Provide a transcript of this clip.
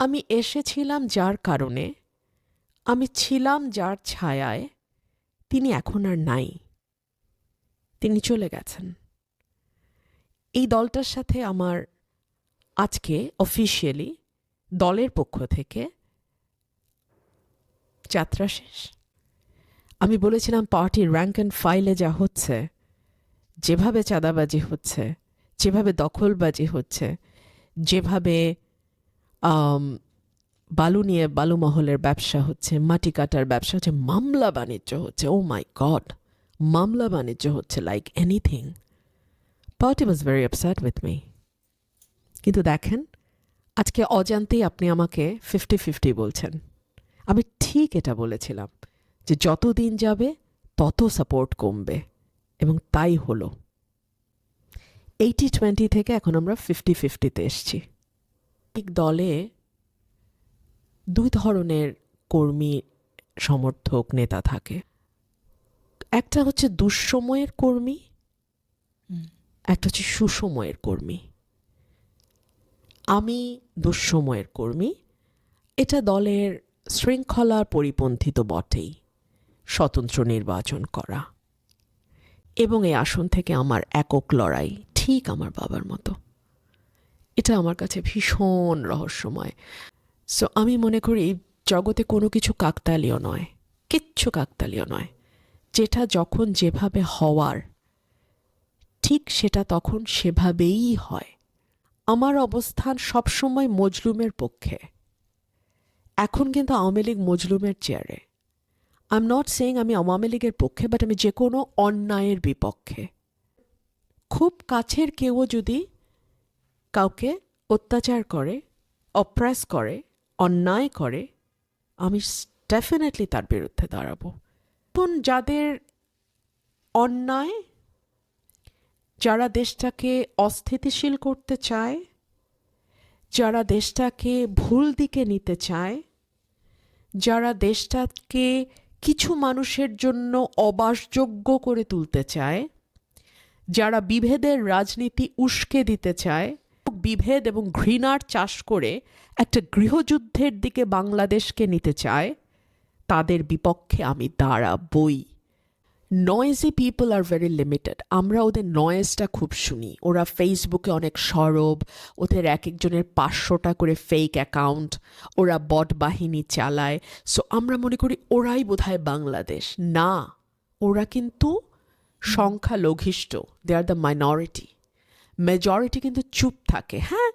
আমি এসেছিলাম যার কারণে, আমি ছিলাম যার ছায়ায়, তিনি এখন আর নাই। তিনি চলে গেছেন। এই দলটার সাথে আমার আজকে অফিসিয়ালি দলের পক্ষ থেকে যাত্রা শেষ। আমি বলেছিলাম পার্টির র্যাঙ্ক অ্যান্ড ফাইলে যা হচ্ছে, যেভাবে চাঁদাবাজি হচ্ছে, যেভাবে দখলবাজি হচ্ছে, যেভাবে বালু নিয়ে বালু মহলের ব্যবসা হচ্ছে, মাটি কাটার ব্যবসা হচ্ছে, মামলা বাণিজ্য হচ্ছে ও মাই গড মামলা বাণিজ্য হচ্ছে like anything party was very upset with me কিন্তু দেখেন, আজকে অজান্তেই আপনি আমাকে ফিফটি ফিফটি বলছেন। আমি ঠিক এটা বলেছিলাম, যে যত দিন যাবে, তত সাপোর্ট কমবে। এবং তাই হলো। এইটি টোয়েন্টি থেকে এখন আমরা ফিফটি ফিফটিতে এসছি। ঠিক দলে দুই ধরনের কর্মী সমর্থক নেতা থাকে। একটা হচ্ছে দুঃসময়ের কর্মী একটা হচ্ছে সুসময়ের কর্মী। আমি দুঃসময়ের কর্মী এটা দলের শৃঙ্খলার পরিপন্থী তো বটেই স্বতন্ত্র নির্বাচন করা। এবং এই আসন থেকে আমার একক লড়াই ঠিক আমার বাবার মতো। এটা আমার কাছে ভীষণ রহস্যময়। সো আমি মনে করি জগতে কোনো কিছু কাকতালীয় নয়, কিচ্ছু কাকতালীয় নয়। যেটা যখন যেভাবে হওয়ার, ঠিক সেটা তখন সেভাবেই হয়। আমার অবস্থান সবসময় মজলুমের পক্ষে। এখন কিন্তু আওয়ামী লীগ মজলুমের চেয়ারে। আই এম নট সেইং আমি আওয়ামী লীগের পক্ষে বাট আমি যে কোনো অন্যায়ের বিপক্ষে। খুব কাছের কেউ যদি কাউকে অত্যাচার করে অপ্রেস করে, অন্যায় করে, আমি ডেফিনেটলি তার বিরুদ্ধে দাঁড়াবো। এখন যাদের অন্যায়, যারা দেশটাকে অস্থিতিশীল করতে চায়, যারা দেশটাকে ভুল দিকে নিতে চায়, যারা দেশটাকে কিছু মানুষের জন্য অবাসযোগ্য করে তুলতে চায়, যারা বিভেদের রাজনীতি উস্কে দিতে চায় বিভেদ এবং ঘৃণার চাষ করে একটা গৃহযুদ্ধের দিকে বাংলাদেশকে নিতে চায়, তাদের বিপক্ষে আমি দাঁড়া দাঁড়াবই। Noisy people are very limited আমরা ওদের নয়েজটা খুব শুনি। ওরা ফেসবুকে অনেক সরব, ওদের এক একজনের পাঁচশোটা করে ফেক অ্যাকাউন্ট ওরা বট বাহিনী চালায়। সো আমরা মনে করি ওরাই বোধহয় বাংলাদেশ। না, ওরা কিন্তু সংখ্যালঘিষ্ঠ। They are the minority majority কিন্তু চুপ থাকে হ্যাঁ